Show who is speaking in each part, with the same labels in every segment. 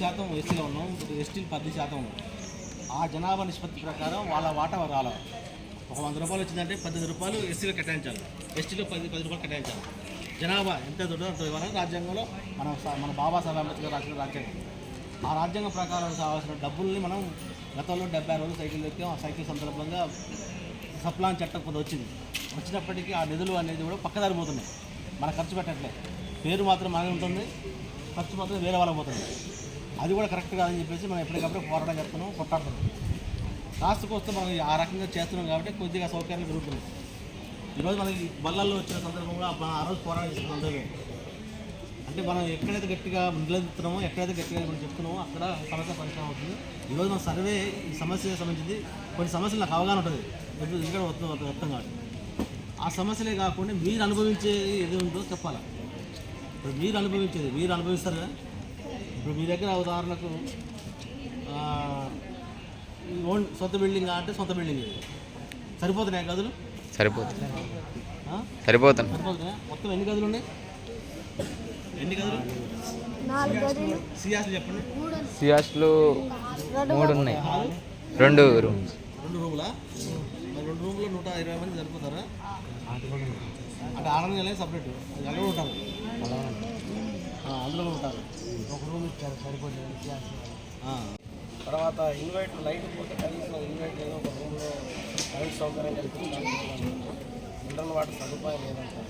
Speaker 1: శాతం ఎస్సీలో ఉన్నాం ఎస్టీలు పద్దెనిమిది శాతం. ఉన్నాం ఆ జనాభా నిష్పత్తి ప్రకారం వాళ్ళ వాటా రావాలి ఒక వంద రూపాయలు వచ్చిందంటే పద్దెనిమిది రూపాయలు ఎస్టీలో కేటాయించాలి. ఎస్టీలో పది పది రూపాయలు కేటాయించాలి. జనాభా ఎంత దొడ్డో అంత ఇవ్వాలి రాజ్యాంగంలో మన మన బాబాసాహెబ్ అంబేద్కర్ రాసిన రాజ్యాంగం. ఆ రాజ్యాంగం ప్రకారం కావాల్సిన డబ్బుల్ని మనం గతంలో డెబ్బై రోజులు సైకిల్ ఎక్కాం. ఆ సైకిల్ సందర్భంగా సప్లాన్ చట్టం కొంత వచ్చింది. వచ్చినప్పటికీ ఆ నిధులు అనేది కూడా పక్కదారి పోతున్నాయి. మన ఖర్చు పెట్టట్లే. పేరు మాత్రం మనకి ఉంటుంది. ఖర్చు మాత్రం వేరే వాళ్ళకి పోతుంది. అది కూడా కరెక్ట్ కాదని చెప్పేసి మనం ఎప్పటికప్పుడు పోరాటం చేస్తున్నాం కొట్టాడుతున్నాం రాష్ట్ర వస్తే మనం ఆ రకంగా చేస్తున్నాం కాబట్టి కొద్దిగా సౌకర్యాలు పెరుగుతున్నాయి. ఈరోజు మనకి బళ్ళల్లో వచ్చిన సందర్భంలో మనం ఆ రోజు పోరాటం చేసిన సందర్భం అంటే మనం ఎక్కడైతే గట్టిగా నిలదీస్తున్నామో ఎక్కడైతే గట్టిగా మనం చెప్తున్నామో అక్కడ సమస్య పరిష్కారం అవుతుంది. ఈరోజు మన సర్వే ఈ సమస్య సంబంధించి కొన్ని సమస్యలు నాకు అవగాహన ఉంటుంది. ఎప్పుడు ఇక్కడ వస్తుంది అర్థం కాదు ఆ సమస్యలే కాకుండా మీరు అనుభవించేది ఏది ఉందో చెప్పాలి? ఇప్పుడు మీరు అనుభవించేది మీరు అనుభవిస్తారు కదా? ఇప్పుడు మీ దగ్గర ఉదాహరణకు ఓన్ సొంత బిల్డింగ్ అంటే సొంత బిల్డింగ్ ఇది. సరిపోతున్నాయి గదులు?
Speaker 2: సరిపోతుంది
Speaker 1: ఆ?
Speaker 2: సరిపోతుంది
Speaker 1: సరిపోతున్నాయా? మొత్తం ఎన్ని గదులు ఉన్నాయి? ఎన్ని గదులు?
Speaker 3: నాలుగు గదులు.
Speaker 1: సియాస్లు చెప్పండి.
Speaker 2: సియాస్లు
Speaker 3: రెండు
Speaker 2: మూడు ఉన్నాయి. రెండు రూమ్స్.
Speaker 1: రెండు రూములా? మరి రెండు రూములో నూట ఇరవై మంది సరిపోతారా? అంటే ఆనందం సపరేట్? అందులో ఉంటారు? అందులో ఉంటారు. ఒక రూమ్ ఇచ్చారు
Speaker 4: తర్వాత ఇన్వైట్ లైట్ పోతే కనీసం ఇన్వైట్ ఏదో ఒక రూమ్లో లైట్ సౌకర్యం కల్పించాలి. మినరల్ వాటర్ సదుపాయం లేదంటారు.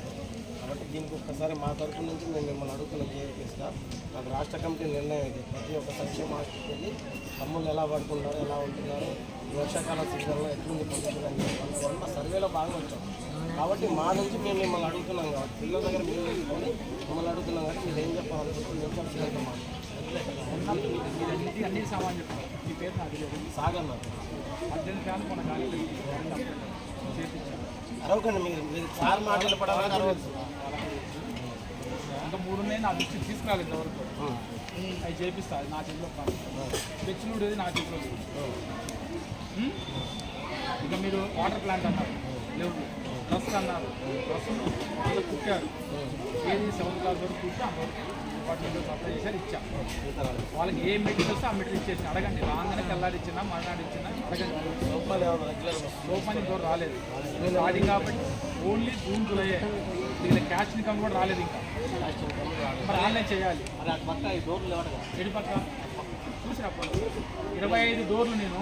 Speaker 4: కాబట్టి దీనికి ఒక్కసారి మా తరఫు నుంచి మేము మిమ్మల్ని అడుగుతున్న జేఏపీస్గా నాకు రాష్ట్ర కమిటీ నిర్ణయం ఇది. ప్రతి ఒక్క సంక్షేమ హాస్టల్కి వెళ్ళి తమ్ముళ్ళు ఎలా పడుకుంటారు ఎలా ఉంటున్నారు వర్షాకాల సీజన్లో ఎట్లుంది పొజిషన్ అని చెప్పి అందువల్ల మా సర్వేలో భాగం వచ్చాం. కాబట్టి మా నుంచి మేము మిమ్మల్ని అడుగుతున్నాం కాబట్టి పిల్లల దగ్గర మీరు తీసుకొని మిమ్మల్ని అడుగుతున్నాం కాబట్టి మీరు ఏం చెప్పాలనుకుంటున్నారు మేము చెప్పలేదు మాట
Speaker 5: అన్ని సామాన్ చెప్తాను మీ పేరు నాకు తెలియదు.
Speaker 4: సాగన్న
Speaker 5: పద్దెనిమిది ఫ్యాన్ మన కానీ చేపించాను
Speaker 4: అరవకండి మీరు మీరు సార్ మాటలు పడాలని అరవచ్చు
Speaker 5: ఇంకా మూడు ఉన్నాయి నా దృష్టి తీసుకురాలి ఇంతవరకు. అవి చేపిస్తా అది నా చేతిలో కాదు. తెచ్చినూడు నా చేతిలో? ఇక మీరు వాటర్ ప్లాంట్ అన్నారు. లేవు. డ్రస్ అన్నారు. డ్రస్ కుట్టారు. ఏది సెవెంత్ క్లాస్ వరకు కుట్టి అంతవరకు వాటిని సప్లై చేశారు ఇచ్చా. వాళ్ళకి ఏ మెటీరియల్స్ ఆ మెటీరియల్ ఇచ్చేసి అడగండి. రాగానే తెల్లారి ఇచ్చినా మర్నాడు ఇచ్చినా అడగండి. లోపని ఇంకోటి రాలేదు. స్టార్టింగ్ కాబట్టి ఓన్లీ జూన్ జూలై వీళ్ళ క్యాష్ ఇన్కమ్ కూడా రాలేదు ఇంకా. మరి ఆన్లైన్ చేయాలి.
Speaker 1: మరి అటు పక్క?
Speaker 5: చూసినప్పుడు. ఇరవై ఐదు డోర్లు నేను.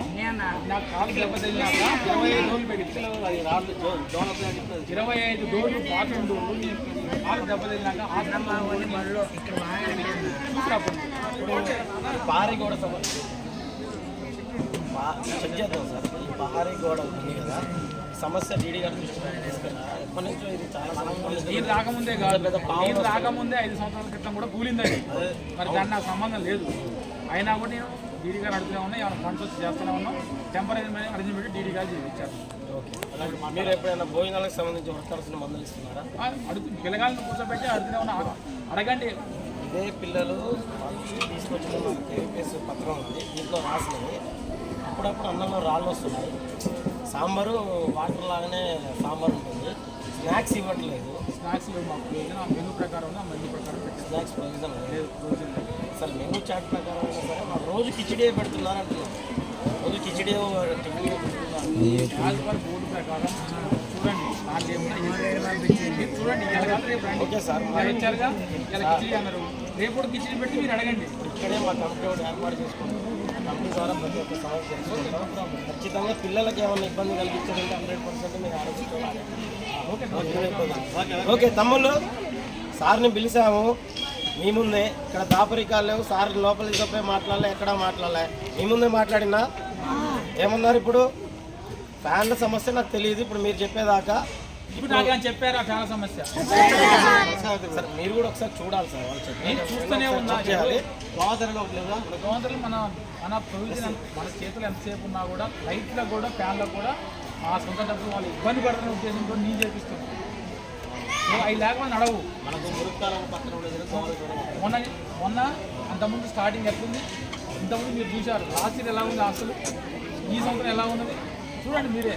Speaker 5: నాకు కాలు దెబ్బతిన్నాక ఇరవై ఐదు డోర్లు పెట్టి ఇరవై ఐదు డోర్లు బాత్రూమ్ డోర్లు కాలు దెబ్బతిన్నాక చూసినప్పుడు
Speaker 4: పహారీ గోడ చెక్ చేద్దాం సార్. పహారీ గోడ ఉంది కదా. సమస్య డీడీ గారి ఎప్పటి నుంచో ఇది చాలా సంవత్సరాల నుంచి
Speaker 5: నేను రాకముందే కాదు. నేను రాకముందే ఐదు సంవత్సరాల క్రితం కూడా కూలిందండి మరి దాన్ని నాకు సంబంధం లేదు. అయినా కూడా నేను డీడీ గారు అడుగుతూనే ఉన్నా ఏమైనా ఫండ్స్ వచ్చి చేస్తూనే ఉన్నాం. టెంపరీ అరేంజ్మెంట్ డీడీ గారు చేయించారు.
Speaker 4: మీరు ఎప్పుడైనా భోజనాలకు సంబంధించి వర్కర్స్ని మందులు ఇస్తున్నారా?
Speaker 5: అడుగు పిల్లగాళ్ళని కూర్చోబెట్టి అడుగుతూనే ఉన్నా. అడగండి
Speaker 4: ఇదే పిల్లలు తీసుకొచ్చిన కేవీపీఎస్ పత్రం ఉంది. దీంట్లో రాసినవి. అప్పుడప్పుడు అన్నంలో రాళ్ళు వస్తున్నాయి. సాంబారు వాటర్ లాగానే సాంబార్ ఉంటుంది. స్నాక్స్ ఇవ్వట్లేదు.
Speaker 5: స్నాక్స్ లేవు మాకు. లేదు ఆ మెనూ ప్రకారం ఉంది ఆ మెనూ ప్రకారం పెట్టారు
Speaker 4: స్నాక్స్ ప్రొవిజన్ లేదు.
Speaker 5: లేదు రోజులు లేదు.
Speaker 4: అసలు మెనూ చాట్ ప్రకారం అయినా సరే మాకు రోజు కిచిడే పెడుతున్నారు అంటున్నారు. రోజు కిచిడే టిఫిన్ పెడుతున్నారు.
Speaker 5: యాజ్ పర్ బోర్డు ప్రకారం చూడండి నాకు ఏమన్నా మీరు చూడండి ఇలా కాదు రేపు రండి.
Speaker 4: Okay sir.
Speaker 5: ఇలా ఇచ్చారుగా ఇలా కిచిడి అన్నారు. రేపు కూడా కిచిడి పెట్టి మీరు అడగండి.
Speaker 4: ఇక్కడే మా కంపెనీ ఒకటి ఏర్పాటు చేసుకుంటాం కంపెనీ ద్వారా ప్రతి ఒక్క సమస్య తెలుసుకుంటాం ఖచ్చితంగా పిల్లలకి ఏమైనా ఇబ్బంది కలిగించారంటే హండ్రెడ్ పర్సెంట్ మీరు ఆలోచించాలి ఓకే తమ్ముళ్ళు సార్ని పిలిచాము. మీ ముందే. ఇక్కడ దాపరికాలు లేవు. సార్ లోపల తీసుకుపోయి మాట్లాడలే ఎక్కడ మాట్లాడలే. మీ ముందే మాట్లాడినా? ఏమన్నారు ఇప్పుడు? ఫ్యాన్ల సమస్య నాకు తెలియదు. ఇప్పుడు మీరు చెప్పేదాకా.
Speaker 5: ఇప్పుడు నాకు ఏమైనా చెప్పారు? ఆ చాలా సమస్య.
Speaker 4: సార్ మీరు కూడా ఒకసారి చూడాలి సార్ వాళ్ళు
Speaker 5: చూస్తూనే ఉన్నా.
Speaker 4: చేయాలి.
Speaker 1: గోదావరిలో
Speaker 5: మన మన ప్రొవిజన్ మన చేతులు ఎంతసేపు ఉన్నా కూడా లైట్లకు కూడా ఫ్యాన్లకు కూడా ఆ సొంత డబ్బులు వాళ్ళు ఇబ్బంది పడుతున్న ఉద్దేశంతో నేను చేపిస్తున్నాను నువ్వు అవి లేకపోతే నడవు.
Speaker 1: మనకు గోదావరి
Speaker 5: మొన్న మొన్న అంతకుముందు స్టార్టింగ్ ఎట్లుంది? ఇంతకుముందు మీరు చూశారు. లాస్ట్ ఇయర్ ఎలా ఉంది అసలు? ఈ సంవత్సరం ఎలా ఉన్నది? చూడండి మీరే.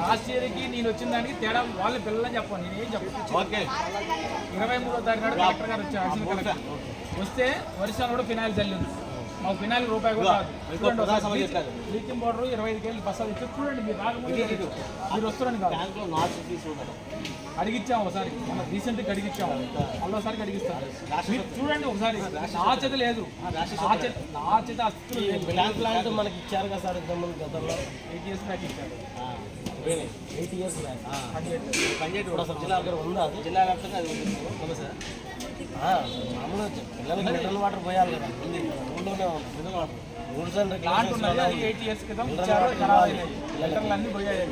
Speaker 5: లాస్ట్ ఇయర్కి నేను వచ్చిన దానికి తేడా వాళ్ళ పిల్లలని చెప్పాను. నేనేం చెప్పను.
Speaker 1: ఓకే.
Speaker 5: ఇరవై మూడో తారీఖు నాడు కలెక్టర్ గారు వచ్చారు. Additional collector. వస్తే వరిసాను కూడా ఫినాయిల్ చల్లింది. మాకు ఫినాయిల్ రూపాయి కూడా. బ్లీచింగ్ పౌడర్ ఇరవై ఐదు కేజీలు బస్సాలు ఇచ్చి చూడండి మీరు రాకముందే. మీరు వస్తున్నారని కాదు.
Speaker 1: ట్యాంక్లో నాలుగు ఫీజు ఉండదు
Speaker 5: అడిగిచ్చాం ఒకసారి. మన రీసెంట్గా అడిగిచ్చాం మళ్ళీసారి అడిగిస్తాం. మీరు చూడండి ఒకసారి. నా చేత లేదు. నా చేత నా చేత అస్సలు
Speaker 4: ప్లాంట్ మనకి ఇచ్చారు కదా సార్ ఇంతకుముందు గతంలో?
Speaker 5: ఎయిట్ ఇయర్స్ బ్యాక్ ఇచ్చారు.
Speaker 4: Eight years back. జిల్లా దగ్గర ఉందా
Speaker 1: జిల్లా వ్యాప్తంగా అది ఉంది. సార్?
Speaker 4: మామూలుగా పిల్లలకి మినరల్ వాటర్ పోయాలి కదా. ఉంది ఊళ్ళోనే ఉంది mineral water rules and
Speaker 5: plant ఉన్నది అది
Speaker 4: రెగ్యులేషన్స్
Speaker 5: ఎయిట్ ఇయర్స్ క్రితం ఇచ్చారు ఖరాబ్ అయినాయి లెటర్లు అన్నీ పోయాయి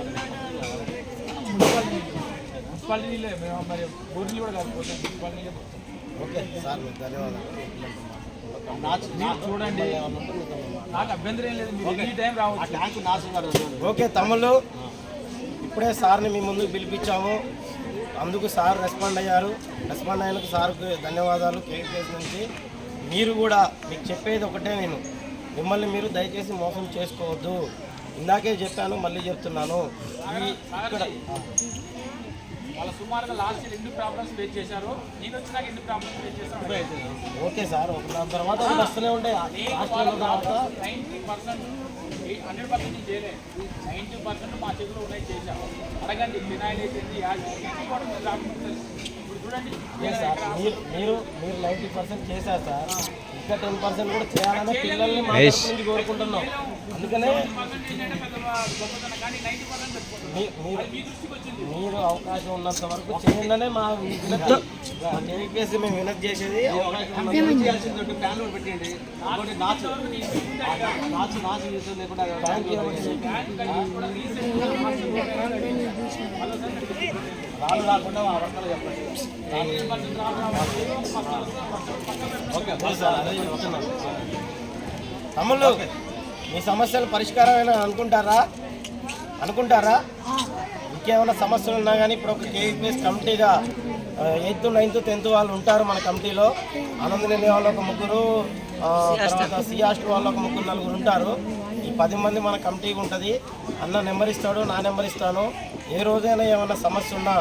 Speaker 5: మున్సిపాలిటీ మున్సిపాలిటీ నీళ్ళే మేము మరి బోర్లు కూడా కాదు పోతే మున్సిపాలిటీ నీళ్ళే పోతాం.
Speaker 4: ఓకే సార్ ధన్యవాదాలు.
Speaker 5: చూడండి. నాకు అభ్యంతరం ఏం లేదు మీరు ఎనీ టైం
Speaker 1: ఆ
Speaker 5: రావచ్చు
Speaker 1: ట్యాంక్ నాచు కాదు
Speaker 4: ఓకే తమ్ముళ్ళు. ఇప్పుడే సార్ని మీ ముందుకు పిలిపించాము. అందుకు సార్ రెస్పాండ్ అయ్యారు. రెస్పాండ్ అయినందుకు సార్కు ధన్యవాదాలు. కేవీపీఎస్ నుంచి మీరు కూడా మీకు చెప్పేది ఒకటే నేను. మిమ్మల్ని మీరు దయచేసి మోసం చేసుకోవద్దు. ఇందాకే చెప్పాను మళ్ళీ చెప్తున్నాను. ఇక్కడ
Speaker 5: వాళ్ళ సుమారుగా లాస్ట్ ఎన్ని ప్రాబ్లమ్స్ ఫేస్ చేశారు నేను వచ్చినాక ఎన్ని ప్రాబ్లమ్స్ ఫేస్ చేశాను
Speaker 4: ఓకే సార్ ఒక దాని తర్వాత వస్తూనే ఉంటాయి.
Speaker 5: నైంటీ పర్సెంట్ హండ్రెడ్ పర్సెంట్ నేను చేయలేదు నైంటీ పర్సెంట్ మా చేతిలో ఉన్నాయి చేశాం అడగండి ఫినాయిల్ వేసింది యాడ్ చేసింది కూడా మీరు రాకుండా
Speaker 4: మీరు మీరు మీరు నైంటీ పర్సెంట్ చేశారు సార్. ఇంకా టెన్ పర్సెంట్ కూడా చేయాలని పిల్లల్ని మా నుంచి కోరుకుంటున్నాం. అందుకనే మీరు అవకాశం ఉన్నంత వరకు చేయండినే మా వినతి మా కేవీపీఎస్ మేము వినతి చేసేది.
Speaker 1: పెట్టండి. నాచు నాచు నాచు యూజ్ లేకుండా
Speaker 4: ట్యాంక్
Speaker 1: రాళ్ళు రాకుండా మా వర్షాలు చెప్పండి ఓకే
Speaker 4: తమ్ముళ్ళు మీ సమస్యలు పరిష్కారమైన అనుకుంటారా అనుకుంటారా ఇంకేమైనా సమస్యలు ఉన్నా కానీ ఇప్పుడు ఒక కేవీపీఎస్ కమిటీగా ఎయిత్ నైన్త్ టెన్త్ వాళ్ళు ఉంటారు మన కమిటీలో ఆనందనేని వాళ్ళు ఒక ముగ్గురు ఆ, తర్వాత సిఆస్ట్ వాళ్ళు ఒక ముగ్గురు నలుగురు ఉంటారు ఈ పది మంది మన కమిటీగా ఉంటుంది అన్న నెంబర్ ఇస్తాడు నా నెంబర్ ఇస్తాను ఏ రోజైనా ఏమైనా సమస్య ఉన్నా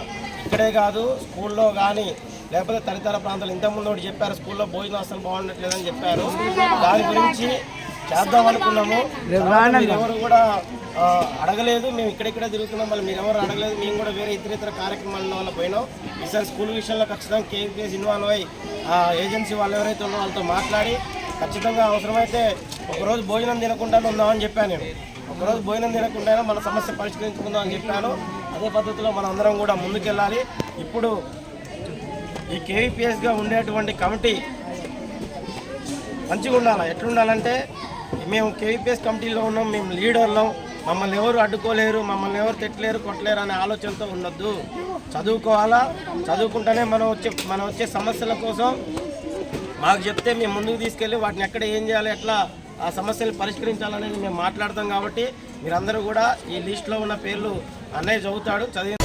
Speaker 4: ఇక్కడే కాదు స్కూల్లో కానీ లేకపోతే తదితర ప్రాంతాలు ఇంతకుముందు ఒకటి చెప్పారు స్కూల్లో భోజనం అసలు బాగుండట్లేదని చెప్పారు. దాని గురించి చేద్దాం అనుకున్నాము. ఎవరు కూడా అడగలేదు. మేము ఇక్కడిక్కడే తిరుగుతున్నాం. మళ్ళీ మీరు ఎవరు అడగలేదు. మేము కూడా వేరే ఇతర ఇతర కార్యక్రమాల వల్ల పోయినాం. ఈసారి స్కూల్ విషయంలో ఖచ్చితంగా కేవీపీఎస్ ఇన్వాల్వ్ అయ్యి ఆ ఏజెన్సీ వాళ్ళు ఎవరైతే ఉన్నారో వాళ్ళతో మాట్లాడి ఖచ్చితంగా అవసరమైతే ఒకరోజు భోజనం తినకుండా ఉందామని చెప్పాను నేను. ఒకరోజు భోజనం తినకుండా మన సమస్య పరిష్కరించుకుందాం అని చెప్పాను. అదే పద్ధతిలో మనం అందరం కూడా ముందుకెళ్ళాలి. ఇప్పుడు ఈ కేవీపీఎస్గా ఉండేటువంటి కమిటీ మంచిగా ఉండాలి? ఎట్లుండాలంటే మేము కేవీపీఎస్ కమిటీలో ఉన్నాం మేము లీడర్లం మమ్మల్ని ఎవరు అడ్డుకోలేరు మమ్మల్ని ఎవరు తిట్టలేరు కొట్టలేరు అనే ఆలోచనతో ఉండొద్దు. చదువుకోవాలా? చదువుకుంటేనే మనం వచ్చే మనం వచ్చే సమస్యల కోసం మాకు చెప్తే మేము ముందుకు తీసుకెళ్ళి వాటిని ఎక్కడ ఏం చేయాలి ఎట్లా ఆ సమస్యలు పరిష్కరించాలనేది మేము మాట్లాడతాం కాబట్టి మీరందరూ కూడా ఈ లిస్ట్లో ఉన్న పేర్లు అన్నయ్య చదువుతాడు చదివి